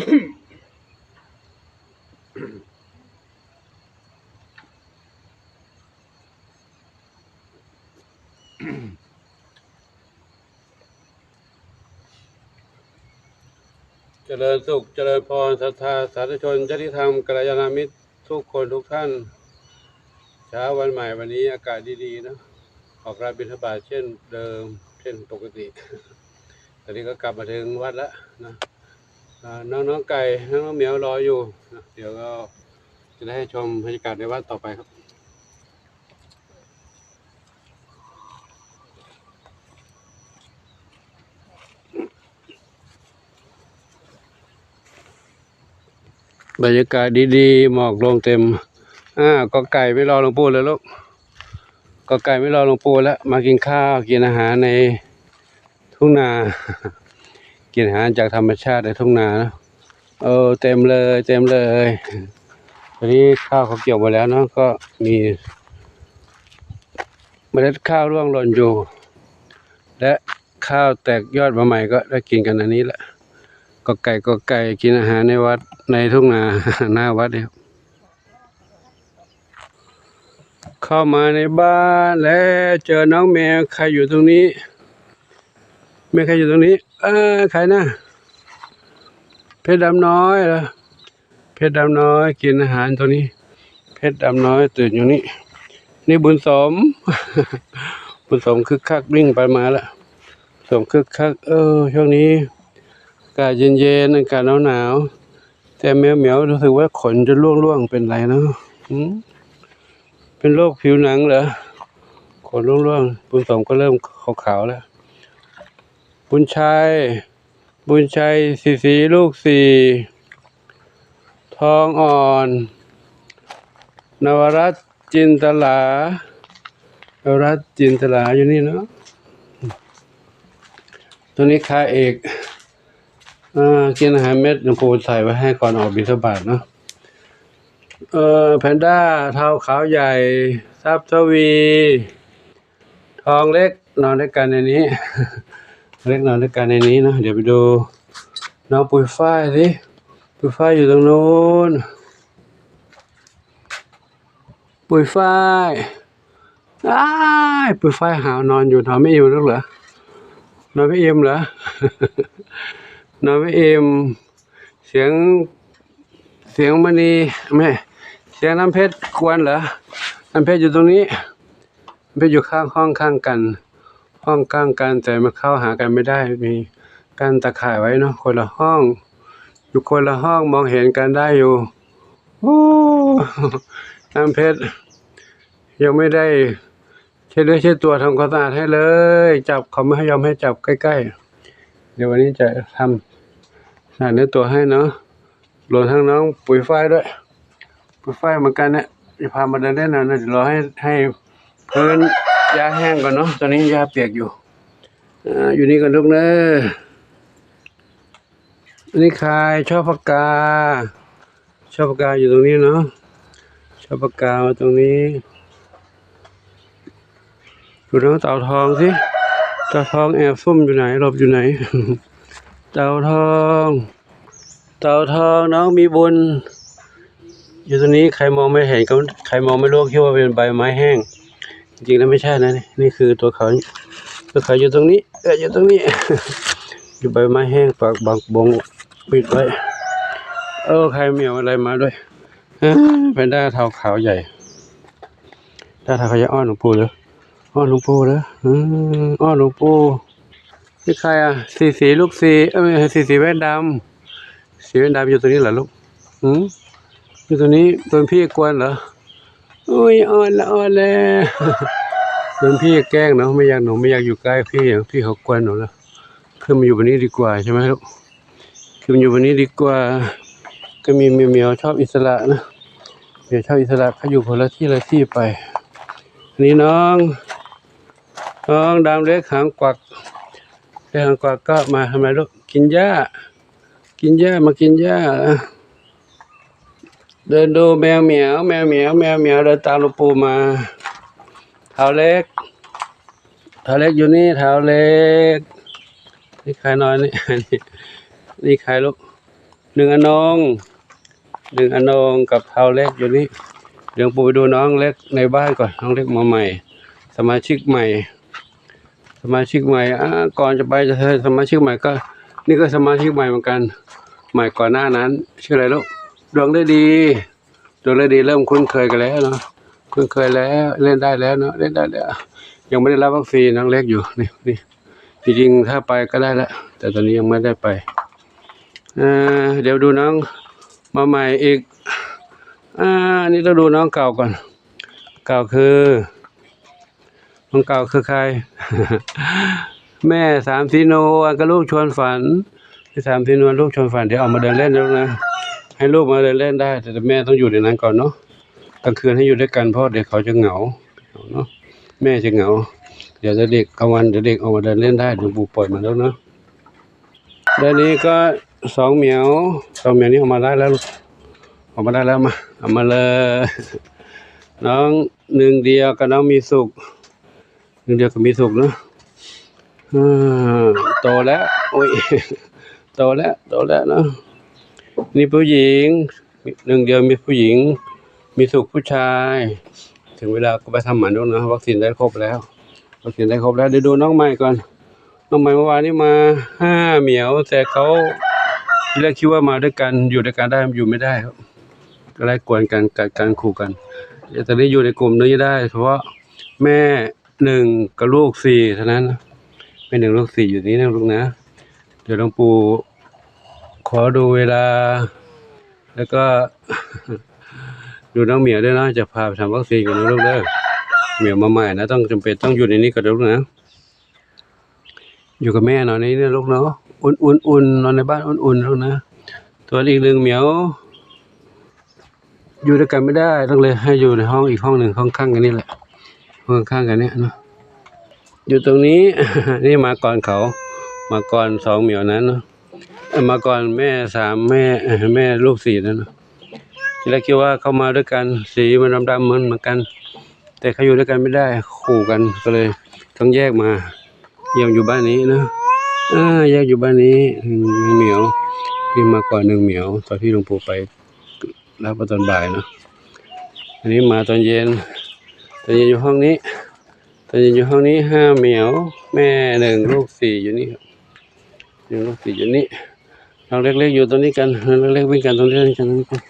เจริญสุข เจริญพรศรัทธาสาธุชนจริธรรมกัลยาณมิตรทุกคนทุกท่าน เช้าวันใหม่วันนี้อากาศดีๆนะออกราบิณฑบาตเช่นเดิม เช่นปกติ ตอนนี้ก็กลับมาถึงวัดแล้วนะ น้อ่าน้องไก่น้องๆเหมียวรออยู่ เดี๋ยวก็จะได้ให้ชมบรรยากาศในวัดต่อไปครับบรรยากาศดีๆ หมอกลงเต็ม อ่าก็ไก่ไม่รอหลวงปู่เลยลูก ก็ไก่ไม่รอหลวงปู่แล้ว มากินข้าวกินอาหารในทุ่งนา กินอาหารจากธรรมชาติในทุ่งนานะเออเต็มเลยเต็มเลยตอนนี้ข้าวเขาเกี่ยวมาแล้วเนาะก็มีเมล็ดข้าวร่วงหล่นอยู่ และข้าวแตกยอดมาใหม่ก็ได้กินกันอันนี้แหละก็ไก่ก็ไก่กินอาหารในวัดในทุ่งนาหน้าวัดเนี่ยครับเข้ามาในบ้านแล้วเจอน้องแมวใครอยู่ตรงนี้ ม่ใครอยู่ตรงนี้ เออใครนะเพชรดำน้อยเหรอเพชรดำน้อยกินอาหารตัวนี้ เพชรดำน้อยตื่นอยู่นี่นี่บุญสม บุญสมคึกคักวิ่งไปมาแล้วสมคึกคัก เออ ช่วงนี้อากาศเย็นๆอากาศหนาวๆแต่แมวเหมียวรู้สึกว่าขนจะร่วงๆเป็นไรเนาะเป็นโรคผิวหนังเหรอขนร่วงๆบุญสมก็เริ่มขาวๆแล้ว บุญชัย บุญชัยสีสีลูกสี่ทองอ่อน นวรัตจินตลานวรัตจินตลาอยู่นี่เนาะตัวนี้ค่าเอกอ่ากินอาหารเม็ดหลวงปู่ใส่ไว้ให้ก่อนออกบิณฑบาตเนาะเอ่อแพนด้าเท้าขาวใหญ่ทรัพย์ทวี ทองเล็กนอนด้วยกันในนี้ เล็กนอนด้วยกันในนี้เนาะเดี๋ยวไปดูน้องปุยฝ้ายสิปุยฝ้ายอยู่ตรงนู้นปุยฝ้ายอ้ายปุยฝ้ายหาวนอนอยู่นอนไม่อิ่มหรือเหรอนอนไม่อิ่มเหรอนอนไม่อิ่มเสียงเสียงมณีแม่เสียงน้ำเพชรกวนเหรอน้ำเพชรอยู่ตรงนี้น้ำเพชรอยู่ข้างห้องข้างกัน ห้องข้างกันแต่มาเข้าหากันไม่ได้ มีกั้นตะข่ายไว้เนาะคนละห้อง อยู่คนละห้องมองเห็นกันได้อยู่โอ้น้ำเพชรยังไม่ได้เช็ดเลือดเช็ดตัวทำความสะอาดให้เลย จับเขาไม่ให้ยอมให้จับใกล้ๆ เดี๋ยววันนี้จะทำสะอาดเนื้อตัวให้เนาะรวมทั้งน้องปุ๋ยฝ้ายด้วย ปุ๋ยฝ้ายเหมือนกันเนี่ยจะพามาเดินเล่นหน่อยนะเดี๋ยวรอให้ให้พื้น หญ้าแห้งก่อนเนาะตอนนี้หญ้าเปียกอยู่อ่าอยู่นี่กันลูกเนอะอันนี้ใครชอบปากกา ชอบปากกาอยู่ตรงนี้เนาะชอบปากกามาตรงนี้ดูน้องเต่าทองสิเต่าทองแอบซุ่มอยู่ไหนหลบอยู่ไหน เต่าทอง เต่าทองน้องมีบุญอยู่ตรงนี้ใครมองไม่เห็นก็ใครมองไม่รู้คิดว่าเป็นใบไม้แห้ง จริงๆแล้วไม่ใช่นะนี่นี่คือตัวเขาตัวเขาอยู่ตรงนี้เอออยู่ตรงนี้ อยู่ใบไม้แห้งปากบางบงปิดไว้เออใครเมีเอาอะไรมาด้วยฮะแพนด้าเท้าขาวใหญ่ด้าเท้าขาวอ้อนหลวงปู่เลยอ้อนหลวงปู่เหรออ้อนหลวงปู่นี่ใครอะสีสีลูกสีเอ้ยไม่ใช่สีสีแว่นดำสีแว่นดำอยู่ตรงนี้เหรอลูกอืมอยู่ตรงนี้โดนพี่กวนเหรอ อ้ยอ่อนละอ่อนแล้วโดนพี่แกล้งเนาะไม่อยากหนูไม่อยากอยู่ใกล้พี่อย่างพี่เขากวนหนูแล้วขึ้นมาอยู่บนนี้ดีกว่าใช่ไหมลูกขึ้นมาอยู่บนนี้ดีกว่า ก็มีเมียวเมียวชอบอิสระนะเมียวชอบอิสระเขาอยู่คนละที่ละที่ไปอันนี้น้อง น้องดำเล็กหางกวักเล็กหางกวักก็มาทำไมลูกกินหญ้า กินหญ้ามากินหญ้า เดินดูแมวเหมียว แมวเหมียวแมวเหมียวเดินตามหลูกปูมา เท้าเล็ก เท้าเล็กอยู่นี่เท้าเล็ก นี่ใครน้อนนี่นี่นี่ใครลูกหนึ่งอนงหนึ่งอนงกับเท้าเล็กอยู่นี่เดี๋ยวปูไปดูน้องเล็กในบ้านก่อนน้องเล็กมาใหม่ สมาชิกใหม่ สมาชิกใหม่อ่าก่อนจะไปจะเธอสมาชิกใหม่ก็ นี่ก็สมาชิกใหม่เหมือนกัน ใหม่ก่อนหน้านั้น ชื่ออะไรลูก ดวงได้ดีดวงได้ดีเริ่มคุ้นเคยกันแล้วเนาะคุ้นเคยแล้วเล่นได้แล้วเนาะเล่นได้แล้วยังไม่ได้รับวัคซีนน้องเล็กอยู่นี่นี่จริงๆถ้าไปก็ได้แล้วแต่ตอนนี้ยังไม่ได้ไปอ่าเดี๋ยวดูน้องมาใหม่อีกอ่านี่ต้องดูน้องเก่าก่อน เก่าคือน้องเก่าคือใคร แม่สามสีโนอันก็ลูกชวนฝันที่สามสีโนลูกชวนฝันเดี๋ยวออกมาเดินเล่นแล้วนะ ให้ลูกมาเดินเล่นได้ แต่แม่ต้องอยู่ในนั้นก่อนเนาะกลางคืนให้อยู่ด้วยกันเพราะเด็กเขาจะเหงาเนาะแม่จะเหงา เดี๋ยวจะเด็กกลางวันเดี๋ยวเด็กออกมาเดินเล่นได้ดูปูปล่อยมาแล้วเนาะเดี๋ยวนี้ก็สองเหมียวสองเหมียวนี้ออกมาได้แล้วออกมาได้แล้วมาเอามาเลยน้องหนึ่งเดียวกับน้องมีสุขหนึ่งเดียวกับมีสุขเนาะอ่าโตแล้วโอ้ยโตแล้วโตแล้วเนาะ นี่ผู้หญิงหนึ่งเดียวมีผู้หญิง มีสุขผู้ชาย ถึงเวลาก็ไปทำหมันด้วยนะวัคซีนได้ครบแล้ววัคซีนได้ครบแล้วเดี๋ยวดูน้องใหม่ก่อนน้องใหม่เมื่อวานนี้มาห้าเหมียว แต่เขาทีแรกคิดว่ามาด้วยกันอยู่ด้วยกันได้อยู่ไม่ได้ครับก็ไล่กวนกันกัดกันขู่กันเดี๋ยวตอนนี้อยู่ในกลุ่มนี้ได้เพราะแม่หนึ่งกับลูกสี่เท่านั้นแม่หนึ่งลูกสี่อยู่นี้นะลูกนะ เดี๋ยวหลวงปู่ ขอดูเวลา แล้วก็ ดูน้องเหมียวด้วยนะ จะพาไปทำวัคซีนกับนนะลูกเด้อเหมียวมาใหม่นะ ต้องจำเป็นต้องอยู่ในนี้กับลูกนะ อยู่กับแม่นอนในนี้นะลูกเนาะ อุ่นอุ่นอุ่นนอนในบ้านอุ่นอุ่นลูกนะ ตัวอีกหนึ่งเหมียว อยู่ด้วยกันไม่ได้ ต้องเลยให้อยู่ในห้องอีกห้องหนึ่งห้องข้างกันนี่แหละ ห้องข้างกันเนี่ยเนาะ อยู่ตรงนี้ นี่มาก่อนเขา มาก่อนสองเหมียวนั้นเนาะ มาก่อนแม่สามแม่แม่ลูกสี่นั่นเนาะทีแรกคิดว่าเขามาด้วยกันสีมันดำๆเหมือนเหมือนกัน แต่เขาอยู่ด้วยกันไม่ได้ขู่กันก็เลยต้องแยกมาเยี่ยมอยู่บ้านนี้นะอ่าแยกอยู่บ้านนี้เหมียวที่มาก่อนหนึ่งเหมียวตอนที่หลวงปู่ไปรับมาตอนบ่ายเนาะอันนี้มาตอนเย็นตอนเย็นอยู่ห้องนี้ตอนเย็นอยู่ห้องนี้ห้าเหมียว แม่หนึ่งลูกสี่อยู่นี่ครับหนึ่งลูกสี่อยู่นี่ น้องเล็กๆอยู่ตรงนี้กันน้องเล็กๆวิ่งกันตรงนี้กันตรงนี้กัน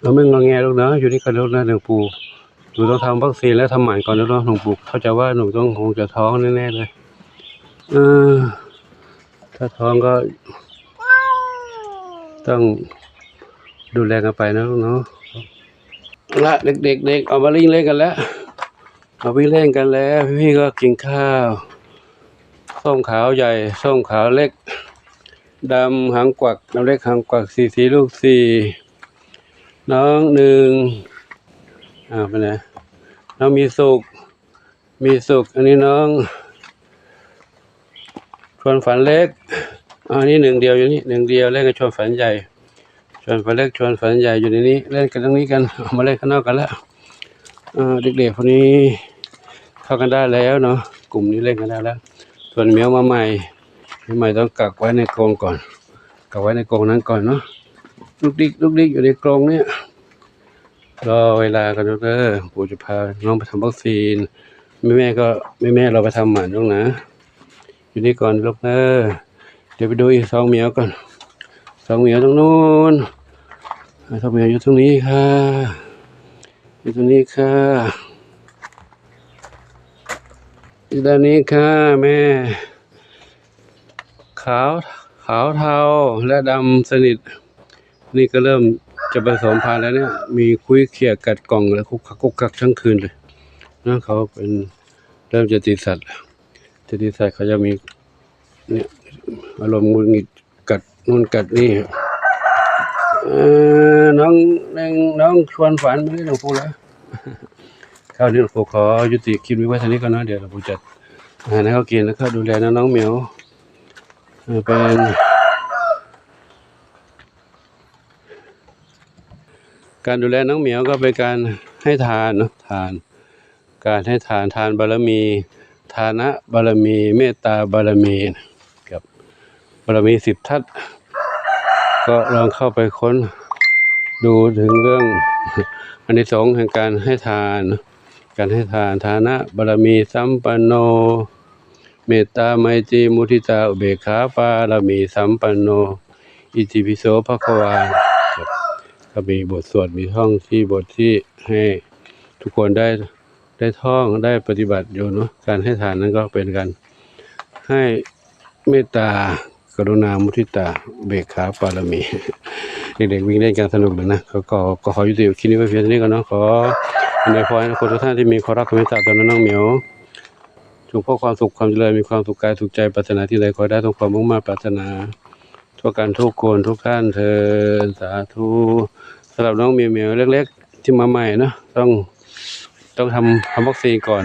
เราไม่งอแงลูกนะอยู่นี่กันลูกนะหนึ่งปู่หนูต้องทำวัคซีนแล้วทำหมันก่อนนะลูกหลวงปู่เข้าใจว่าหนูต้องคงจะท้องแน่ๆเลยเออถ้าท้องก็ ต้องดูแลกันไปนะลูกเนาะละเด็กๆเด็กเอามาวิ่งเล่นกันแล้วเอาวิ่งเล่นกันแล้ว พี่ๆก็กินข้าว ส้มขาวใหญ่ ส้มขาวเล็กดำหางกวักน้ำเล็กหางกวักสี่สีลูกสี่น้องหนึ่งอ่าไปไหนน้องมีสุขมีสุขอันนี้น้องชวนฝันเล็กอันนี้หนึ่งเดียวอยู่นี่หนึ่งเดียวเล่นกับชวนฝันใหญ่ ชวนฝันเล็กชวนฝันใหญ่อยู่ในนี้ เล่นกันตรงนี้กันออกมาเล่นข้างนอกกันแล้วเออเด็กๆคนนี้เข้ากันได้แล้วเนาะกลุ่มนี้เล่นกันได้แล้ว ส่วนเมียวมาใหม่มียวใหม่ต้องกักไว้ในกรงก่อน กักไว้ในกรงนั้นก่อนเนาะลูกดิกลูกดิกอยู่ในกรงเนี่ยรอเวลากันเด้อปู่จะพาน้องไปทำวัคซีนแม่แม่ก็แม่แม่เราไปทำหมันลูกนะ อยู่นี่ก่อนลูกเออเดี๋ยวไปดูอีกสองเมียวก่อนสองเมียวตรงนู้นสองเมียวอยู่ตรงนี้ค่ะอยู่ตรงนี้ค่ะ ด้านนี้ค่ะแม่ ขาวขาวเทาและดำสนิท นี่ก็เริ่มจะผสมพันธุ์แล้วเนี่ย มีคุยเขี่ยกัดกล่องแล้วคุกคักคุกคักทั้งคืนเลยนะเขาเป็นเริ่มจะติดสัตว์จะติดสัตว์เขาจะมีเนี่ยอารมณ์งุดหงิดกัดนู่นกัดนี่เออน้องน้องน้องชวนฝันไม่ได้หลวงปู่แล้ว คราวนี้หลวงปู่ขอยุติคลิปนี้ไว้เท่านี้ก่อนนะเดี๋ยวหลวงปู่จัดอาหารให้เขากินแล้วก็ดูแลน้องน้องเหมียวเป็นการดูแลน้องเหมียวก็เป็นการให้ทานเนะทาน การให้ทานทานบารมีฐานะบารมี เมตตาบารมีกับบารมีสิบทัศก็ลองเข้าไปค้นดูถึงเรื่องอันที่สงส์แห่งการให้ทาน การให้ทานฐานะบารมีสัมปันโน เมตตาไมตรีมุทิตาอุเบกขาปารมีสัมปันโน อิติปิโสภควาก็มีบทสวดมีท่องที่บทที่ให้ทุกคนได้ได้ท่องได้ปฏิบัติอยู่เนาะการให้ทานนั้นก็เป็นการให้เมตตากรุณามุทิตาเบกขาปารมีเด็กๆวิ่งเล่นกันสนุกเลยนะก็ก็ก็ขอยุติคลิปนี้ไว้เพียงเท่านี้ก่อนเนาะขอ ในพรให้คนทุกท่านที่มีความรักความเมตตาต่อน้องเหมียวจงพบความสุขความเจริญมีความสุขกายสุขใจปรารถนาที่ใดขอได้ทุกความมุ่งมั่นปรารถนาทั่วกันทุกคนทุกท่านเทินสาธุสำหรับน้องเหมียวเหมียวเล็ก ๆ ที่มาใหม่นะต้องต้องทำทำวัคซีนก่อน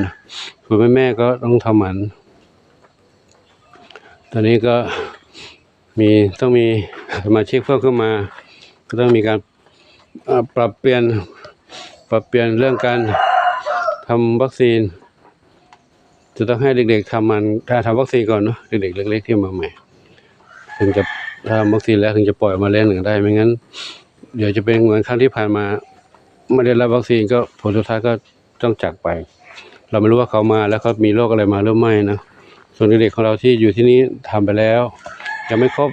ส่วนแม่แม่ๆก็ต้องทำหมัน ตอนนี้ก็มีต้องมีสมาชิกเพิ่มขึ้นมา ก็ต้องมีการปรับเปลี่ยน ปรับเปลี่ยนเรื่องการทำวัคซีน จะต้องให้เด็กๆทำมันถ้าทำวัคซีนก่อนเนาะเด็กๆเล็กๆที่มาใหม่ ถึงจะทำวัคซีนแล้วถึงจะปล่อยออกมาเล่นหนึ่งได้ไม่งั้น เดี๋ยวจะเป็นเหมือนครั้งที่ผ่านมาไม่ได้รับวัคซีนก็ผลสุดท้ายก็ต้องจากไป เราไม่รู้ว่าเขามาแล้วเขามีโรคอะไรมาหรือไม่นะส่วนเด็กๆของเราที่อยู่ที่นี้ทำไปแล้วยังไม่ครบ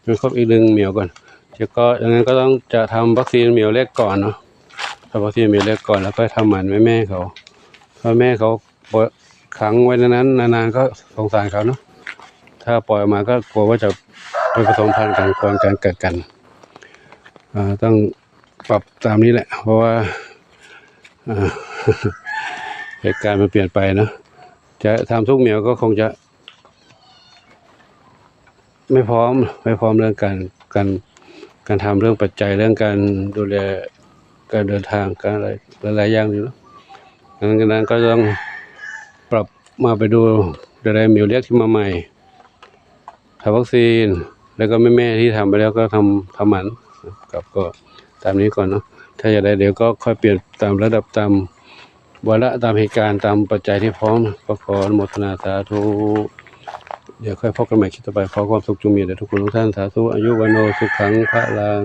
ยังไม่ครบอีกหนึ่งเหมียวก่อนเดี๋ยวก็อย่างนั้นก็ต้องจะทำวัคซีนเหมียวเล็กก่อนเนาะ ทำวัคซีนเหมีเล็กก่อนแล้วก็ทำหมันแม่แม่เขาเพราแม่เขาปล่อยขังไว้นนั้นนานๆก็สงสารเขาเนาะถ้าปล่อยออกมาก็กลัวว่าจะไปผสมพันธุ์กันก่อนการเกิดกันอ่าต้องปรับตามนี้แหละ เพราะว่าอ่าเหตุการณ์มันเปลี่ยนไปเนาะจะทำทุกเหมียวก็คงจะ ไม่พร้อมไม่พร้อมเรื่องการการการทำเรื่องปัจจัยเรื่องการดูแล การเดินทางการอะไรหลายๆอย่างอยู่เนอะดังนั้นก็ต้องปรับมาไปดูดูแลเหมียวเล็กที่มาใหม่ทำวัคซีน แล้วก็แม่แม่ๆที่ทำไปแล้วก็ทำทำหมันกับก็ตามนี้ก่อนเนาะถ้าอยากได้เดี๋ยวก็ค่อยเปลี่ยนตามระดับตามวาระตามเหตุการณ์ตามปัจจัยที่พร้อมก็ขออนุโมทนาสาธุเดี๋ยวค่อยพบกันใหม่คลิปต่อไปขอความสุขจงมีแด่ทุกคนทุกท่านสาธุอายุวันโนสุขังพระลัง